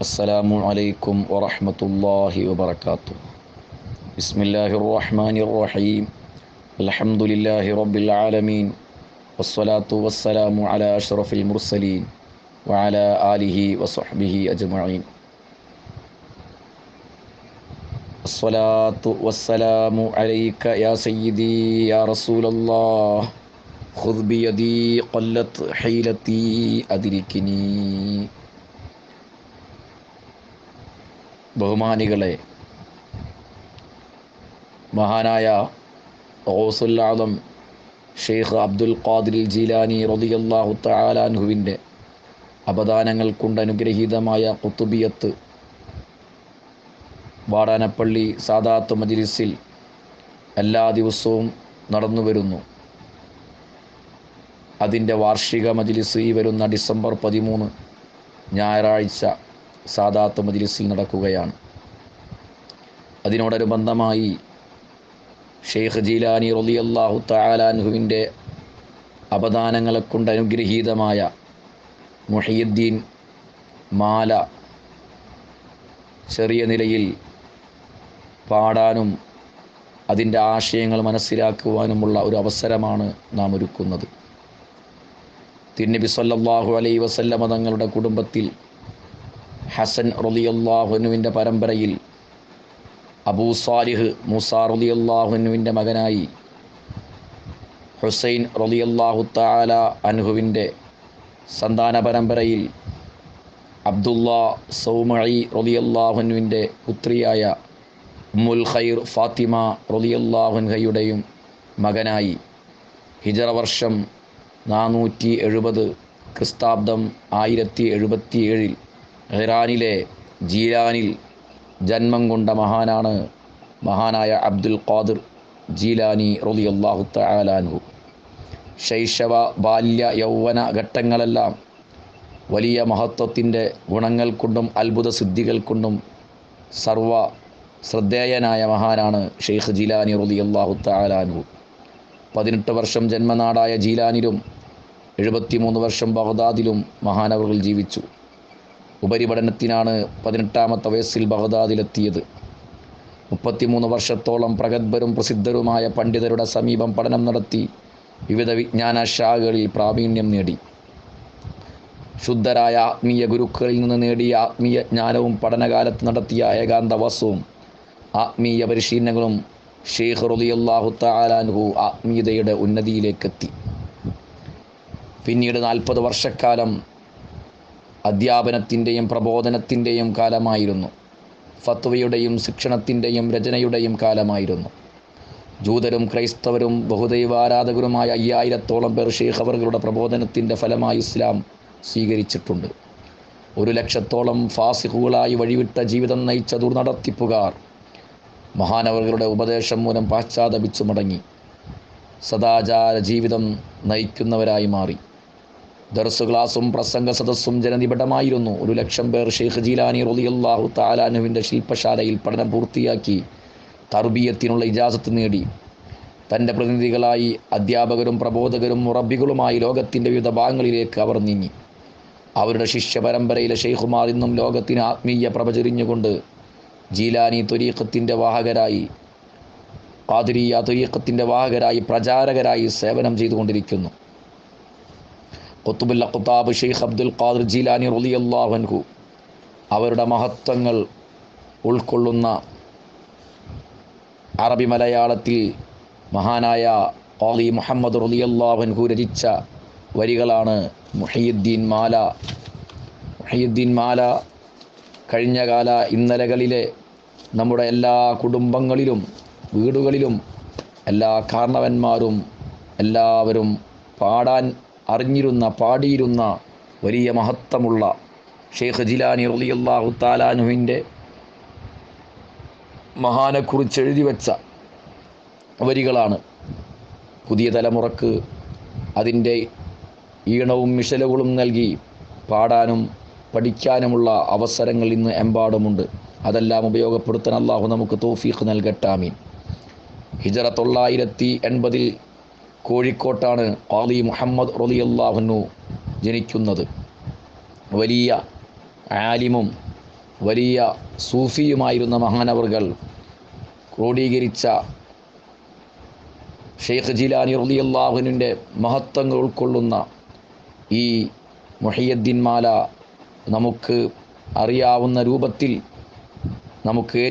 السلام عليكم ورحمة الله وبركاته. بسم الله الرحمن الرحيم. الحمد لله رب العالمين والصلاة والسلام على أشرف المرسلين وعلى آله وصحبه أجمعين. الصلاة والسلام عليك يا سيدي يا رسول الله. خذ بيدي قلت حيلتي أدركني. ബഹുമാനികളെ മഹാനായ ഓസുല്ലാദം ഷെയ്ഖ് അബ്ദുൽ ഖാദിൽ ജീലാനി റളിയല്ലാഹു തലാൻഹുവിന്റെ അപദാനങ്ങൾ കൊണ്ട് അനുഗ്രഹീതമായ കുത്തുബിയത്ത് വാടാനപ്പള്ളി സാദാത്ത് മജിലിസിൽ എല്ലാ ദിവസവും നടന്നു വരുന്നു. അതിന്റെ വാർഷിക മജിലിസ് ഈ വരുന്ന ഡിസംബർ പതിമൂന്ന് ഞായറാഴ്ച സാദാത്ത് മജ്ലിസിൽ നടക്കുകയാണ്. അതിനോടനുബന്ധമായി ഷെയ്ഖ് ജീലാനി റലി അള്ളാഹു തലാൻഹുവിന്റെ അപദാനങ്ങളെ കൊണ്ട് അനുഗ്രഹീതമായ മുഹിയുദ്ദീൻ മാല ചെറിയ നിലയിൽ പാടാനും അതിന്റെ ആശയങ്ങൾ മനസ്സിലാക്കുവാനുമുള്ള ഒരു അവസരമാണ് നാം ഒരുക്കുന്നത്. തിരുനബി സല്ലാഹു അലൈ വസല്ല മതങ്ങളുടെ കുടുംബത്തിൽ ഹസൻ റളിയല്ലാഹുനുവിന്റെ പരമ്പരയിൽ അബൂ സാലിഹ് മൂസ റളിയല്ലാഹുനുവിന്റെ മകനായി ഹുസൈൻ റളിയല്ലാഹു താല അൻഹുവിന്റെ സന്താന പരമ്പരയിൽ അബ്ദുല്ല സൗമഴി റളിയല്ലാഹുനുവിന്റെ പുത്രിയായ ഉമ്മുൽ ഖൈർ ഫാത്തിമ റളിയല്ലാഹുൻഹയുടെയും മകനായി. ഹിജറ വർഷം നാനൂറ്റി എഴുപത് ക്രിസ്താബ്ദം ആയിരത്തി എഴുപത്തിയേഴിൽ ഇറാനിലെ ജീലാനിൽ ജന്മം കൊണ്ട മഹാനാണ് മഹാനായ അബ്ദുൽ ഖാദിർ ജീലാനി റളിയല്ലാഹു തലാനു ശൈശവ ബാല്യ യൗവന ഘട്ടങ്ങളെല്ലാം വലിയ മഹത്വത്തിന്റെ ഗുണങ്ങൾ കൊണ്ടും അത്ഭുത സിദ്ധികൾ കൊണ്ടും സർവ ശ്രദ്ധേയനായ മഹാനാണ് ഷെയ്ഖ് ജീലാനി റളിയല്ലാഹു തലാനു പതിനെട്ട് വർഷം ജന്മനാടായ ജീലാനിലും എഴുപത്തിമൂന്ന് വർഷം ബഗ്ദാദിലും മഹാനവറുകൾ ജീവിച്ചു. ഉപരിപഠനത്തിനാണ് പതിനെട്ടാമത്തെ വയസ്സിൽ ബഗ്ദാദിലെത്തിയത്. മുപ്പത്തിമൂന്ന് വർഷത്തോളം പ്രഗത്ഭരും പ്രസിദ്ധരുമായ പണ്ഡിതരുടെ സമീപം പഠനം നടത്തി വിവിധ വിജ്ഞാന ശാഖകളിൽ പ്രാവീണ്യം നേടി. ശുദ്ധരായ ആത്മീയ ഗുരുക്കളിൽ നിന്ന് നേടിയ ആത്മീയ ജ്ഞാനവും പഠനകാലത്ത് നടത്തിയ ഏകാന്തവാസവും ആത്മീയ പരിശീലനങ്ങളും ഷെയ്ഖ് റളിയല്ലാഹു താലാൻഹു ആത്മീയതയുടെ ഉന്നതിയിലേക്കെത്തി. പിന്നീട് നാൽപ്പത് വർഷക്കാലം അധ്യാപനത്തിന്റെയും പ്രബോധനത്തിന്റെയും കാലമായിരുന്നു. ഫത്വയുടെയും ശിക്ഷണത്തിന്റെയും രചനയുടെയും കാലമായിരുന്നു. ജൂതരും ക്രൈസ്തവരും ബഹുദൈവാരാധകരുമായ അയ്യായിരത്തോളം പേർ ഷെയ്ഖ് അവറുകളുടെ പ്രബോധനത്തിന്റെ ഫലമായി ഇസ്ലാം സ്വീകരിച്ചിട്ടുണ്ട്. ഒരു ലക്ഷത്തോളം ഫാസിഖുകളായി വഴിവിട്ട ജീവിതം നയിച്ച ദുർനടത്തിപ്പുകാർ മഹാനവറുകളുടെ ഉപദേശം മൂലം പാശ്ചാത്തപിച്ചു മടങ്ങി. സദാചാര ജീവിതം നയിക്കുന്നവരായി മാറി. ദർസ് ക്ലാസും പ്രസംഗ സദസ്സും ജനനിബിഡമായിരുന്നു. ഒരു ലക്ഷം പേർ ഷെയ്ഖ് ജീലാനി റളിയല്ലാഹു താലാനുവിന്റെ ശില്പശാലയിൽ പഠനം പൂർത്തിയാക്കി തർബീയത്തിനുള്ള ഇജാസത്ത് നേടി. തന്റെ പ്രതിനിധികളായി അധ്യാപകരും പ്രബോധകരും മുറബികളുമായി ലോകത്തിന്റെ വിവിധ ഭാഗങ്ങളിലേക്ക് അവർ നീങ്ങി. അവരുടെ ശിഷ്യ പരമ്പരയിലെ ഷെയ്ഖുമാർ ഇന്നും ലോകത്തിന് ആത്മീയ പ്രഭചരിഞ്ഞുകൊണ്ട് ജീലാനി ത്വരീഖത്തിന്റെ വാഹകരായി ഖാദിരിയ ത്വരീഖത്തിന്റെ വാഹകരായി പ്രചാരകരായി സേവനം ചെയ്തുകൊണ്ടിരിക്കുന്നു. ഖുത്തുബുൽ അഖ്താബ് ഷെയ്ഖ് അബ്ദുൽ ഖാദിർ ജീലാനി റുലി അള്ളാഹൻഹു അവരുടെ മഹത്വങ്ങൾ ഉൾക്കൊള്ളുന്ന അറബി മലയാളത്തിൽ മഹാനായ ഖാദി മുഹമ്മദ് റുലി അള്ളാഹൻഹു രചിച്ച വരികളാണ് മുഹിയുദ്ദീൻ മാല. മുഹയ്യുദ്ദീൻ മാല കഴിഞ്ഞകാല ഇന്നലകളിലെ നമ്മുടെ എല്ലാ കുടുംബങ്ങളിലും വീടുകളിലും എല്ലാ കാരണവന്മാരും എല്ലാവരും പാടാൻ അറിഞ്ഞിരുന്ന പാടിയിരുന്ന വലിയ മഹത്വമുള്ള ഷെയ്ഖ് ജിലാനി റളിയല്ലാഹു താലാനുവിന്റെ മഹാനെക്കുറിച്ച് എഴുതി വെച്ച വരികളാണ്. പുതിയ തലമുറയ്ക്ക് അതിന്റെ ഈണവും മിഷലുകളും നൽകി പാടാനും പഠിക്കാനുമുള്ള അവസരങ്ങൾ ഇന്ന് എമ്പാടുമുണ്ട്. അതെല്ലാം ഉപയോഗപ്പെടുത്താൻ അള്ളാഹു നമുക്ക് തോഫീഖ് നൽകട്ടാമീൻ ഹിജറ തൊള്ളായിരത്തി എൺപതിൽ കോഴിക്കോട്ടാണ് ഖാദി മുഹമ്മദ് റലിയല്ലാഹുനു ജനിക്കുന്നത്. വലിയ ആലിമും വലിയ സൂഫിയുമായിരുന്ന മഹാനവർകൾ ക്രോഡീകരിച്ച ഷെയ്ഖ് ജിലാനി റലിയല്ലാഹുനുവിന്റെ മഹത്വങ്ങൾ ഉൾക്കൊള്ളുന്ന ഈ മുഹയ്യദ്ദീൻ മാല നമുക്ക് അറിയാവുന്ന രൂപത്തിൽ നമുക്ക്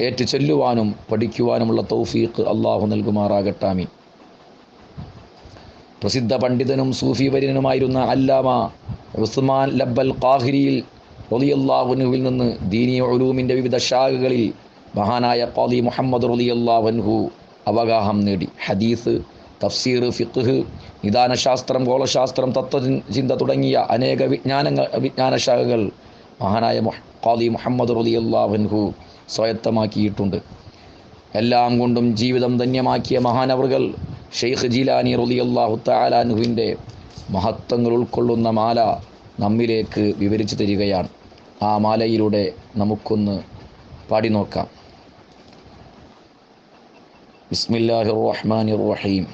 ഏറ്റ് ചൊല്ലുവാനും പഠിക്കുവാനുമുള്ള തൗഫീഖ് അള്ളാഹു നൽകുമാറാകട്ടാമി പ്രസിദ്ധ പണ്ഡിതനും സൂഫി വര്യനുമായിരുന്ന അല്ലാമ ഉസ്മാൻ ലബ്ബൽ ഖാഹിരിയിൽ റളിയല്ലാഹുനുവിൽ നിന്ന് ദീനി ഉലൂമിന്റെ വിവിധ ശാഖകളിൽ മഹാനായ ഖാദി മുഹമ്മദ് റളിയല്ലാഹുൻഹു അവഗാഹം നേടി. ഹദീസ് തഫ്സീർ ഫിഖ് നിദാനശാസ്ത്രം ഗോളശാസ്ത്രം തത്വചിന്ത തുടങ്ങിയ അനേക വിജ്ഞാനങ്ങൾ വിജ്ഞാനശാഖകൾ മഹാനായ മുഹ- ഖാദി മുഹമ്മദ് റളിയല്ലാഹുൻഹു സ്വായത്തമാക്കിയിട്ടുണ്ട്. എല്ലാം കൊണ്ടും ജീവിതം ധന്യമാക്കിയ മഹാനവറുകൾ ഷെയ്ഖ് ജീലാനി റളിയല്ലാഹു തആലാൻഹുവിന്റെ മഹത്വങ്ങൾ ഉൾക്കൊള്ളുന്ന മാല നമ്മിലേക്ക് വിവരിച്ചു തരികയാണ്. ആ മാലയിലൂടെ നമുക്കൊന്ന് പാടി നോക്കാം. ബിസ്മില്ലാഹിർ റഹ്മാനിർ റഹീം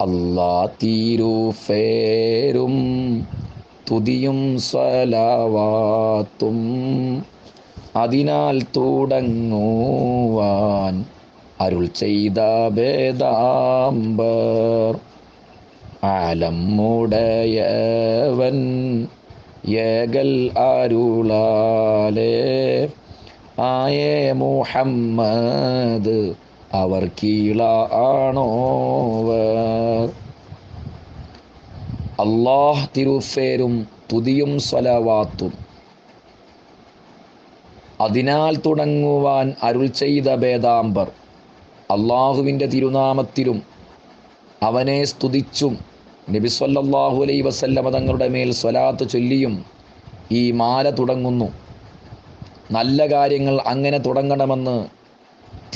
അല്ലാ തീരുഫേരും തുതിയും സ്വലാവാത്തും. അതിനാൽ തുടങ്ങുവാൻ അരുൾ ചെയ്ത വേദാംബർ ആലം മൂടയവൻ ഏകൽ അരുളാലേ. ആയേ മുഹമ്മദ് അവർ കീള ആണോവർ. അള്ളാഹ് തിരുഫേരും തുതിയും സ്വലവാത്തും. അതിനാൽ തുടങ്ങുവാൻ അരുൾ ചെയ്ത ഭേദാംബർ അള്ളാഹുവിന്റെ തിരുനാമത്തിലും അവനെ സ്തുതിച്ചും നബി സല്ലാഹു അലൈ വസല്ലമ തങ്ങളുടെ മേൽ സ്വലാത്ത് ചൊല്ലിയും ഈ മാല തുടങ്ങുന്നു. നല്ല കാര്യങ്ങൾ അങ്ങനെ തുടങ്ങണമെന്ന്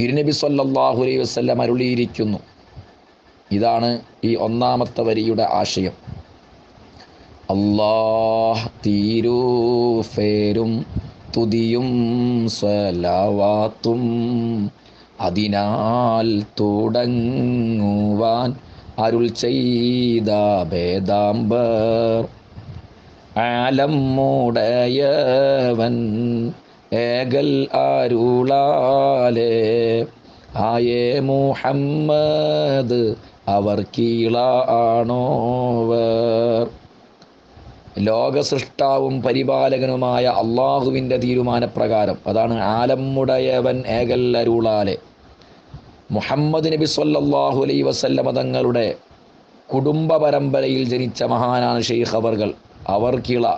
തിരുനബി സല്ലാഹു അലൈ വസ്ല്ലം അരുളിയിരിക്കുന്നു. ഇതാണ് ഈ ഒന്നാമത്തെ വരിയുടെ ആശയം. അള്ളാഹ് തീരൂഫേരും തുതിയും സ്വലവാത്തും അതിനാൽ തുടങ്ങുവാൻ അരുൾ ചെയ്ത ഭേദാംബർ ആലം മൂടയവൻ ഏകൽ അരുളാലേ. ആയേ മുഹമ്മദ് അവർ കീള ആണോവർ ലോകസൃഷ്ടാവും പരിപാലകനുമായ അള്ളാഹുവിന്റെ തീരുമാനപ്രകാരം അതാണ് ആലമ്മുടയവൻ ഏകൽ അരുളാലെ. മുഹമ്മദ് നബി സല്ലാഹു അലൈ വസല്ലമ തങ്ങളുടെ കുടുംബ പരമ്പരയിൽ ജനിച്ച മഹാനാണ് ഷെയ്ഖ് അവർകൾ. അവർ കിള.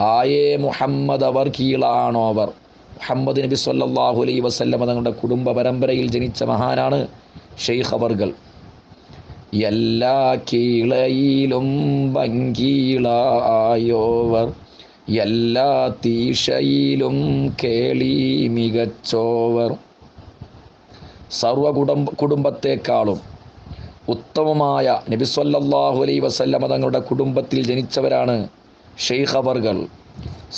ആയേ മുഹമ്മദ് അവർ കീളാണോ അവർ. മുഹമ്മദ് നബി സല്ലാഹു അലൈ വസല്ലമ തങ്ങളുടെ കുടുംബ പരമ്പരയിൽ ജനിച്ച മഹാനാണ് ഷെയ്ഖ് അവർകൾ. എല്ലാ കീളയിലും ഭംഗീളായോവർ എല്ലാ തീഷയിലും കേളി മികച്ചോവർ. സർവ കുടുംബ കുടുംബത്തെക്കാളും ഉത്തമമായ നബി സല്ലല്ലാഹു അലൈ വസല്ലമ തങ്ങളുടെ കുടുംബത്തിൽ ജനിച്ചവരാണ് ഷെയ്ഖ് അവർകൾ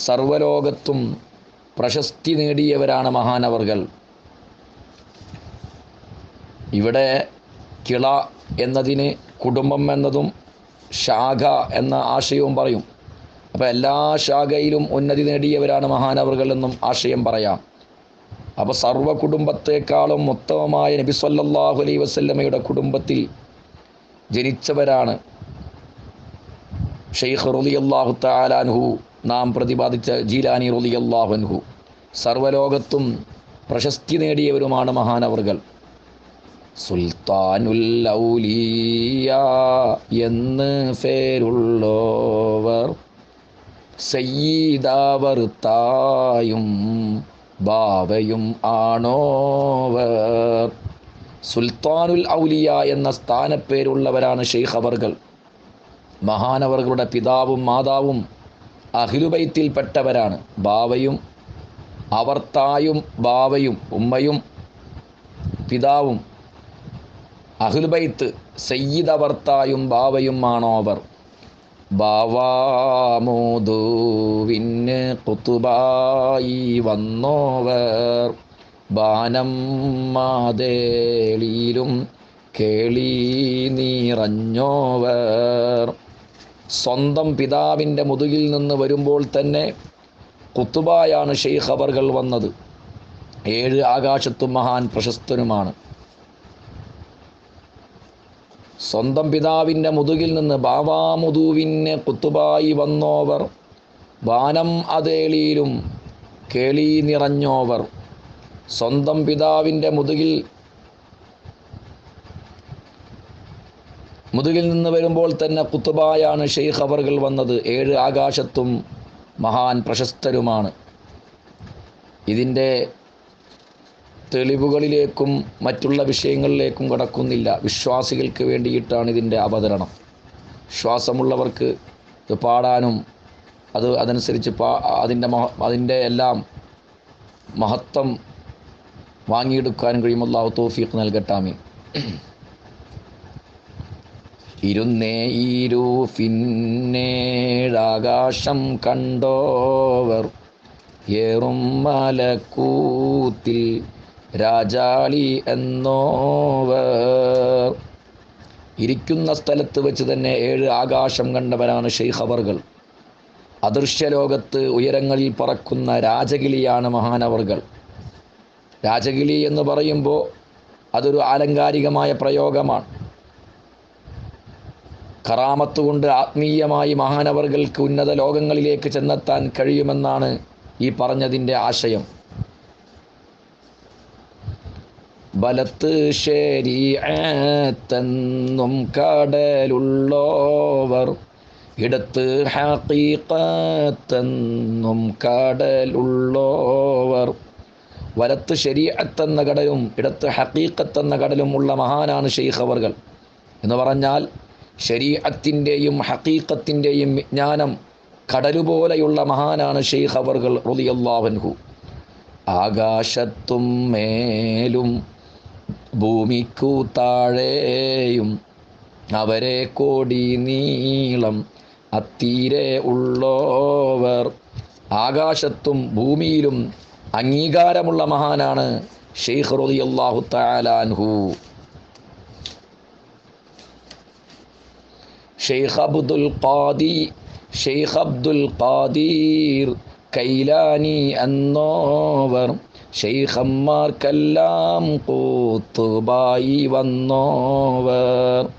സർവലോകത്തും പ്രശസ്തി നേടിയവരാണ് മഹാനവർകൾ ഇവിടെ കിള എന്നതിന് കുടുംബം എന്നതും ശാഖ എന്ന ആശയവും പറയും. അപ്പോൾ എല്ലാ ശാഖയിലും ഉന്നതി നേടിയവരാണ് മഹാനവറുകൾ എന്നും ആശയം പറയാം. അപ്പോൾ സർവ കുടുംബത്തെക്കാളും ഉത്തമമായ നബി സല്ലല്ലാഹു അലൈഹി വസല്ലമയുടെ കുടുംബത്തിൽ ജനിച്ചവരാണ്. ഷെയ്ഖ് റളിയല്ലാഹു താലാൻഹു നാം പ്രതിപാദിച്ച ജീലാനി റളിയല്ലാഹു അൻഹു. സർവലോകത്തും പ്രശസ്തി നേടിയവരുമാണ് മഹാനവറുകൾ. സുൽത്താനുൽ ഔലിയ എന്ന് പേരുള്ളോവർ സയ്യിദാവർ തായും ബാബയും ആണോവർ. സുൽത്താനുൽ ഔലിയ എന്ന സ്ഥാനപ്പേരുള്ളവരാണ് ഷെയ്ഖ് അവർകൾ മഹാനവറുകളുടെ പിതാവും മാതാവും അഖിലുബൈത്തിൽപ്പെട്ടവരാണ്. ബാവയും തായും ബാവയും ഉമ്മയും പിതാവും അഹുൽബൈത്ത് സയ്യിദ് അവർത്തായും ബാവയും ആണോ അവർ ബാവാമോദുവിന് കുത്തുബായി വന്നോവർ. ബാനം മാതേളിയിലും കേളി നീറഞ്ഞോവർ. സ്വന്തം പിതാവിന്റെ മുതുകിൽ നിന്ന് വരുമ്പോൾ തന്നെ കുത്തുബായാണ് ഷെയ്ഖ് അവർകൾ വന്നത്. ഏഴ് ആകാശത്തും മഹാൻ പ്രശസ്തനുമാണ്. സ്വന്തം പിതാവിന്റെ മുതുകിൽ നിന്ന് ബാവാമുതുവിന് കുത്തുബായി വന്നോവർ. വാനം അതേളിയിലും കേളി നിറഞ്ഞോവർ. സ്വന്തം പിതാവിന്റെ മുതുകിൽ മുതുകിൽ നിന്ന് വരുമ്പോൾ തന്നെ കുത്തുബായാണ് ഷെയ്ഖ് അവറുകൾ വന്നത്. ഏഴ് ആകാശത്തും മഹാൻ പ്രശസ്തരുമാണ്. ഇതിന്റെ തെളിവുകളിലേക്കും മറ്റുള്ള വിഷയങ്ങളിലേക്കും കടക്കുന്നില്ല. വിശ്വാസികൾക്ക് വേണ്ടിയിട്ടാണ് ഇതിന്റെ അവതരണം. ശ്വാസമുള്ളവർക്ക് ഇത് പാടാനും അത് അതനുസരിച്ച് പാ അതിന്റെ മഹ അതിന്റെ എല്ലാം മഹത്വം വാങ്ങിയെടുക്കാൻ കഴിയും അള്ളാഹു തോഫീഖ് നൽകട്ടാമീൻ ഇരുന്നേ ഇരുഫിന്നേഴാകാശം കണ്ടോവർ ഏറും മലക്കൂത്തിൽ രാജാളി എന്നോവർ. ഇരിക്കുന്ന സ്ഥലത്ത് വെച്ച് തന്നെ ഏഴ് ആകാശം കണ്ടവരാണ് ഷെയ്ഖബറുകൾ അദൃശ്യലോകത്ത് ഉയരങ്ങളിൽ പറക്കുന്ന രാജകിളിയാണ് മഹാനവറുകൾ രാജകിളി എന്ന് പറയുമ്പോൾ അതൊരു ആലങ്കാരികമായ പ്രയോഗമാണ്. കറാമത്ത് കൊണ്ട് ആത്മീയമായി മഹാനവറുകൾക്ക് ഉന്നത ലോകങ്ങളിലേക്ക് ചെന്നെത്താൻ കഴിയുമെന്നാണ് ഈ പറഞ്ഞതിന്റെ ആശയം. ബലത്ത് ശരീഅത്തെന്നും കടലുള്ളോവർ ഇടത്ത് ഹാക്കീക്കത്തെന്നും കടലുള്ളോവർ. വലത്ത് ശരീഅത്തെന്ന കടലും ഇടത്ത് ഹക്കീക്കത്തെന്ന കടലും ഉള്ള മഹാനാണ് ഷെയ്ഖ് അവർകൾ. എന്ന് പറഞ്ഞാൽ ശരീഅത്തിന്റെയും ഹക്കീക്കത്തിന്റെയും വിജ്ഞാനം കടലുപോലെയുള്ള മഹാനാണ് ഷെയ്ഖ് അവർകൾ റുദിയല്ലാഹൻഹു ആകാശത്തും മേലും ഭൂമിക്കു താഴെയും അവരെ കോടി നീളം അത്തീരെ ഉള്ളോവർ. ആകാശത്തും ഭൂമിയിലും അംഗീകാരമുള്ള മഹാനാണ് ഷെയ്ഖ് റതി അള്ളാഹു താലാൻഹു ഷെയ്ഖ് അബ്ദുൽ ഖാദി ഷെയ്ഖ് അബ്ദുൽ ഖാദീർ കൈലാനി എന്നോവർ. ഷെയ്ഖന്മാർക്കെല്ലാം കൂത്തുബായി വന്നോവർ.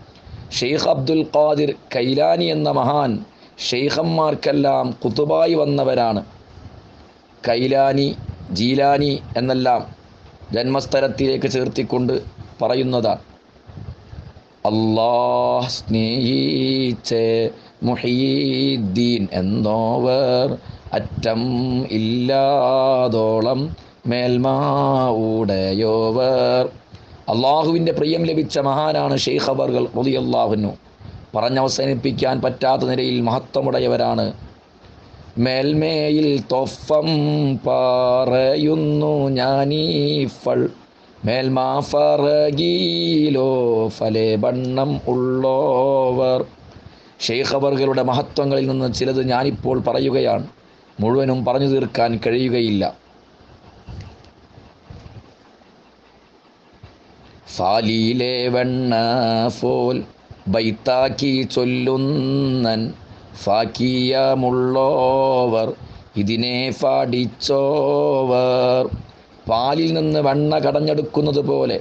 ഷെയ്ഖ് അബ്ദുൽ ഖാദിർ കൈലാനി എന്ന മഹാൻ ഷെയ്ഖന്മാർക്കെല്ലാം കുത്തുബായി വന്നവരാണ്. കൈലാനി ജീലാനി എന്നെല്ലാം ജന്മസ്ഥലത്തിലേക്ക് ചേർത്തിക്കൊണ്ട് പറയുന്നതാണ്. അള്ളാഹ് സ്നേഹിച്ച് മുഹീദ്ദീൻ എന്നോവർ അറ്റം ഇല്ലാതോളം മേൽമ ഉടയോവർ അള്ളാഹുവിന്റെ പ്രിയം ലഭിച്ച മഹാനാണ് ഷെയ്ഖ് അബർകൾ റളിയല്ലാഹുന്നു പറഞ്ഞവസാനിപ്പിക്കാൻ പറ്റാത്ത നിലയിൽ മഹത്വമുടയവരാണ്. മേൽമേയിൽ തൊഫം പറയുന്നു ഞാനീഫൾ. ഫറഗീലോ ഫലേ ബണ്ണം ഉള്ളോവർ. ഷെയ്ഖ് അവർകളുടെ മഹത്വങ്ങളിൽ നിന്ന് ചിലത് ഞാനിപ്പോൾ പറയുകയാണ്. മുഴുവനും പറഞ്ഞു തീർക്കാൻ കഴിയുകയില്ല. ഫാലിയിലെ വെണ്ണ ഫോൽ ബൈത്താക്കി ചൊല്ലുന്നൻ ഫാക്കിയമുള്ളോവർ ഇതിനെ ഫാടിച്ചോവർ. പാലിൽ നിന്ന് വെണ്ണ കടഞ്ഞെടുക്കുന്നത് പോലെ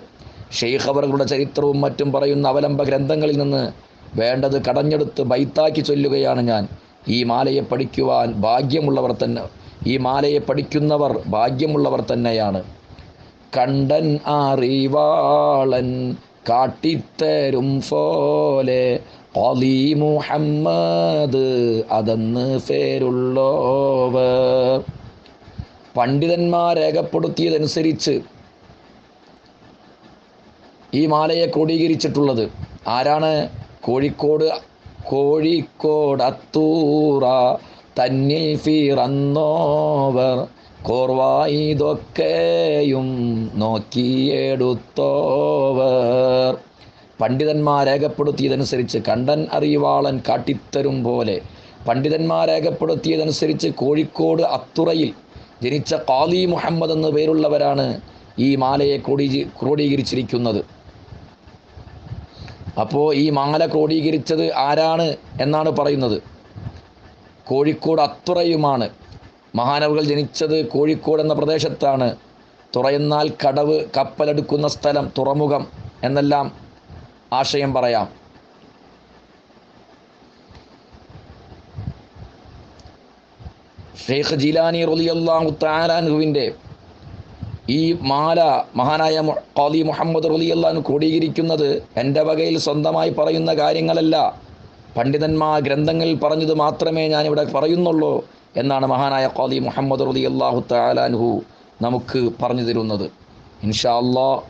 ഷെയ്ഖ് അവറുകളുടെ ചരിത്രവും മറ്റും പറയുന്ന അവലംബ ഗ്രന്ഥങ്ങളിൽ നിന്ന് വേണ്ടത് കടഞ്ഞെടുത്ത് ബൈത്താക്കി ചൊല്ലുകയാണ് ഞാൻ. ഈ മാലയെ പഠിക്കുവാൻ ഭാഗ്യമുള്ളവർ തന്നെ ഈ മാലയെ പഠിക്കുന്നവർ ഭാഗ്യമുള്ളവർ തന്നെയാണ്. കണ്ടൻ അറിവാളൻ കാട്ടിത്തരും പോലെ അലി മുഹമ്മദ് അതെന്ന് പേരുള്ളോവർ. പണ്ഡിതന്മാർ രേഖപ്പെടുത്തിയതനുസരിച്ച് ഈ മാലയെ ക്രോഡീകരിച്ചിട്ടുള്ളത് ആരാണ്? കോഴിക്കോട് കോഴിക്കോട് അത്തൂറ തന്നിൽ ഫിറന്നോവർ കോർവായിതൊക്കെയും നോക്കിയെടുത്തോവർ. പണ്ഡിതന്മാർ രേഖപ്പെടുത്തിയതനുസരിച്ച് കണ്ടൻ അറിവാളൻ കാട്ടിത്തരും പോലെ പണ്ഡിതന്മാർ രേഖപ്പെടുത്തിയതനുസരിച്ച് കോഴിക്കോട് അത്തുറയിൽ ജനിച്ച ഖാദി മുഹമ്മദ് എന്ന പേരുള്ളവരാണ് ഈ മാലയെ ക്രോഡീ ക്രോഡീകരിച്ചിരിക്കുന്നത്. അപ്പോൾ ഈ മാല ക്രോഡീകരിച്ചത് ആരാണ് എന്നാണ് പറയുന്നത്. കോഴിക്കോട് അത്തുറയുമാണ്. മഹാനവകൾ ജനിച്ചത് കോഴിക്കോട് എന്ന പ്രദേശത്താണ്. തുറയുന്നാൽ കടവ് കപ്പലെടുക്കുന്ന സ്ഥലം തുറമുഖം എന്നെല്ലാം ആശയം പറയാം. ഷെയ്ഖ് ജിലാനി റലിയല്ലാഹു താലാൻഹുവിന്റെ ഈ മാല മഹാനായ ഖാദി മുഹമ്മദ് റലിയല്ലാഹു ക്രോഡീകരിക്കുന്നത് എന്റെ വകയിൽ സ്വന്തമായി പറയുന്ന കാര്യങ്ങളല്ല. പണ്ഡിതന്മാർ ഗ്രന്ഥങ്ങളിൽ പറഞ്ഞത് മാത്രമേ ഞാനിവിടെ പറയുന്നുള്ളൂ എന്നാണ് മഹാനായ ഖാദി മുഹമ്മദ് റലിയല്ലാഹു താലാൻഹു നമുക്ക് പറഞ്ഞു തരുന്നത്. ഇൻഷാല്ലാ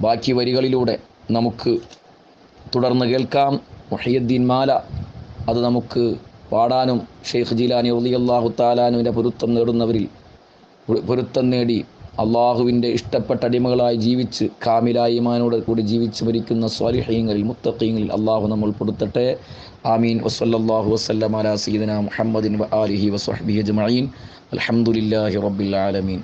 ബാക്കി വരികളിലൂടെ നമുക്ക് തുടർന്ന് കേൾക്കാം. മുഹിയുദ്ദീൻ മാല അത് നമുക്ക് പാടാനും ഷെയ്ഖ് ജിലാനി റളിയല്ലാഹു താലാനുവിന്റെ പൊരുത്തം നേടുന്നവരിൽ പൊരുത്തം നേടി അള്ളാഹുവിന്റെ ഇഷ്ടപ്പെട്ട അടിമകളായി ജീവിച്ച് കാമിലായിമാനോട് കൂടി ജീവിച്ച് മരിക്കുന്ന സ്വാലിഹീങ്ങളിൽ മുത്തഖീങ്ങളിൽ അള്ളാഹു നമ്മൾ പൊടുത്തട്ടെ ആമീൻ. വസല്ലല്ലാഹു വസല്ലം അലാ സയ്യിദന മുഹമ്മദിൻ വ ആലിഹി അജ്മീൻ അലഹമുല്ലാഹി റബ്ബിൽ ആലമീൻ.